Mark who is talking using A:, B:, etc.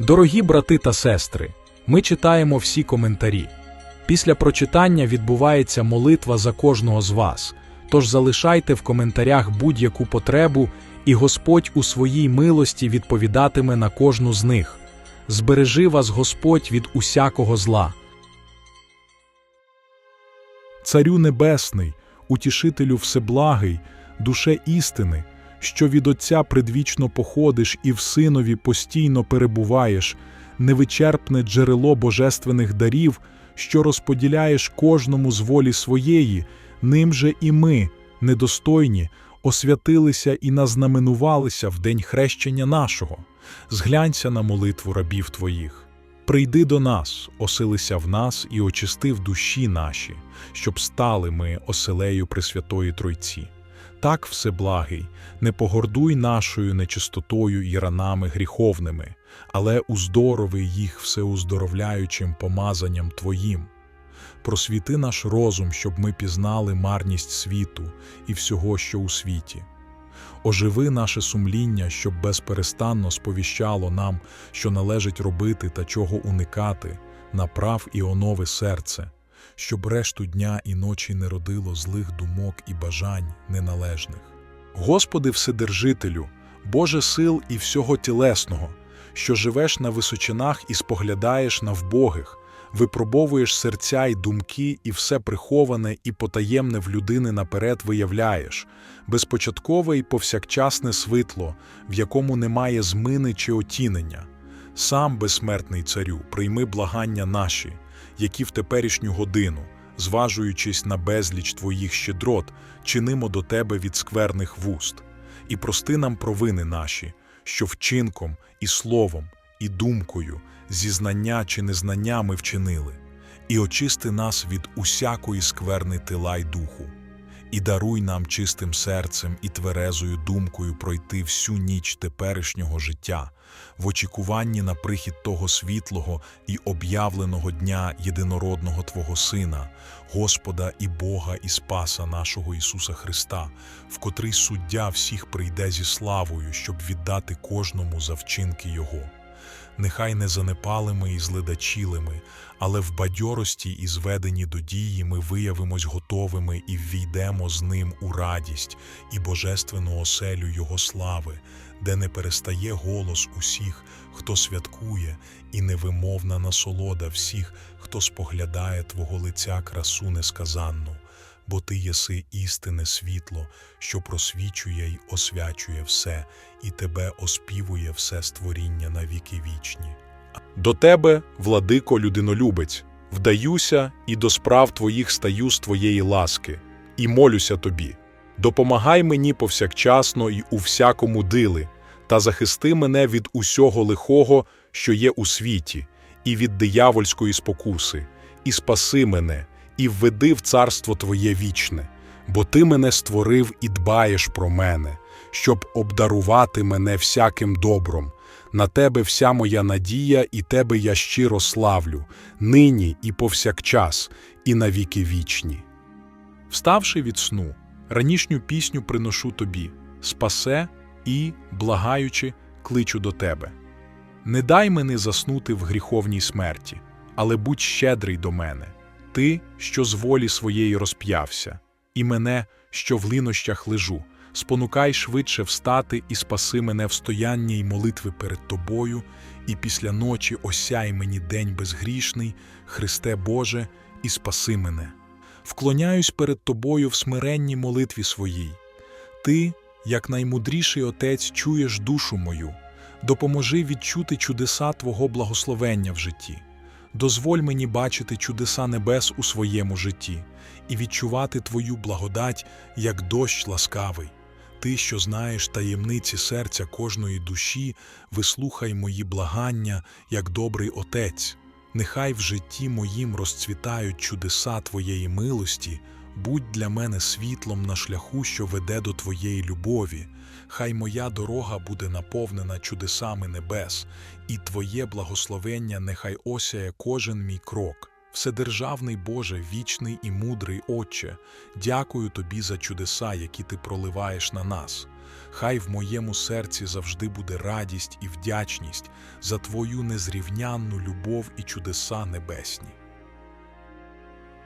A: Дорогі брати та сестри, ми читаємо всі коментарі. Після прочитання відбувається молитва за кожного з вас. Тож залишайте в коментарях будь-яку потребу, і Господь у своїй милості відповідатиме на кожну з них. Збережи вас Господь від усякого зла. Царю Небесний, утішителю Всеблагий, душе істини, що від Отця предвічно походиш і в Синові постійно перебуваєш, невичерпне джерело божественних дарів, що розподіляєш кожному з волі своєї, ним же і ми, недостойні, освятилися і назнаменувалися в день хрещення нашого. Зглянься на молитву рабів твоїх. Прийди до нас, оселися в нас і очисти в душі наші, щоб стали ми оселею Пресвятої Тройці. Так, всеблагий, не погордуй нашою нечистотою і ранами гріховними, але уздорови їх всеуздоровляючим помазанням Твоїм. Просвіти наш розум, щоб ми пізнали марність світу і всього, що у світі. Оживи наше сумління, щоб безперестанно сповіщало нам, що належить робити та чого уникати, направ і онови серце, щоб решту дня і ночі не родило злих думок і бажань неналежних. Господи Вседержителю, Боже сил і всього тілесного, що живеш на височинах і споглядаєш на вбогих, випробовуєш серця й думки, і все приховане і потаємне в людини наперед виявляєш, безпочаткове і повсякчасне світло, в якому немає змини чи отінення. Сам, безсмертний царю, прийми благання наші, які в теперішню годину, зважуючись на безліч твоїх щедрот, чинимо до тебе від скверних вуст, і прости нам провини наші, що вчинком і словом, і думкою, зізнання чи незнання ми вчинили, і очисти нас від усякої скверни тила й духу, і даруй нам чистим серцем і тверезою думкою пройти всю ніч теперішнього життя, в очікуванні на прихід того світлого і об'явленого дня єдинородного Твого Сина, Господа і Бога і Спаса нашого Ісуса Христа, в котрий суддя всіх прийде зі славою, щоб віддати кожному за вчинки Його. Нехай не занепалими і зледачілими, але в бадьорості і зведені до дії ми виявимось готовими і ввійдемо з ним у радість і божественну оселю Його слави, де не перестає голос усіх, хто святкує, і невимовна насолода всіх, хто споглядає Твого лиця красу несказанну, бо Ти єси істинне світло, що просвічує й освячує все, і Тебе оспівує все створіння на віки вічні. До Тебе, владико людинолюбець, вдаюся і до справ Твоїх стаю з Твоєї ласки, і молюся Тобі. Допомагай мені повсякчасно і у всякому дили, та захисти мене від усього лихого, що є у світі, і від диявольської спокуси, і спаси мене, і введи в царство Твоє вічне, бо Ти мене створив і дбаєш про мене, щоб обдарувати мене всяким добром. На тебе вся моя надія, і тебе я щиро славлю, нині і повсякчас, і на віки вічні. Вставши від сну, ранішню пісню приношу тобі, спасе і, благаючи, кличу до тебе. Не дай мені заснути в гріховній смерті, але будь щедрий до мене, ти, що з волі своєї розп'явся, і мене, що в линощах лежу, спонукай швидше встати і спаси мене в стоянні й молитви перед тобою, і після ночі осяй мені день безгрішний, Христе Боже, і спаси мене. Вклоняюсь перед тобою в смиренній молитві своїй. Ти, як наймудріший отець, чуєш душу мою, допоможи відчути чудеса Твого благословення в житті. Дозволь мені бачити чудеса небес у своєму житті і відчувати Твою благодать, як дощ ласкавий. Ти, що знаєш таємниці серця кожної душі, вислухай мої благання, як добрий отець. Нехай в житті моїм розцвітають чудеса Твоєї милості, будь для мене світлом на шляху, що веде до Твоєї любові. Хай моя дорога буде наповнена чудесами небес, і Твоє благословення нехай осяє кожен мій крок. Вседержавний Боже, вічний і мудрий Отче, дякую Тобі за чудеса, які Ти проливаєш на нас. Хай в моєму серці завжди буде радість і вдячність за Твою незрівнянну любов і чудеса небесні.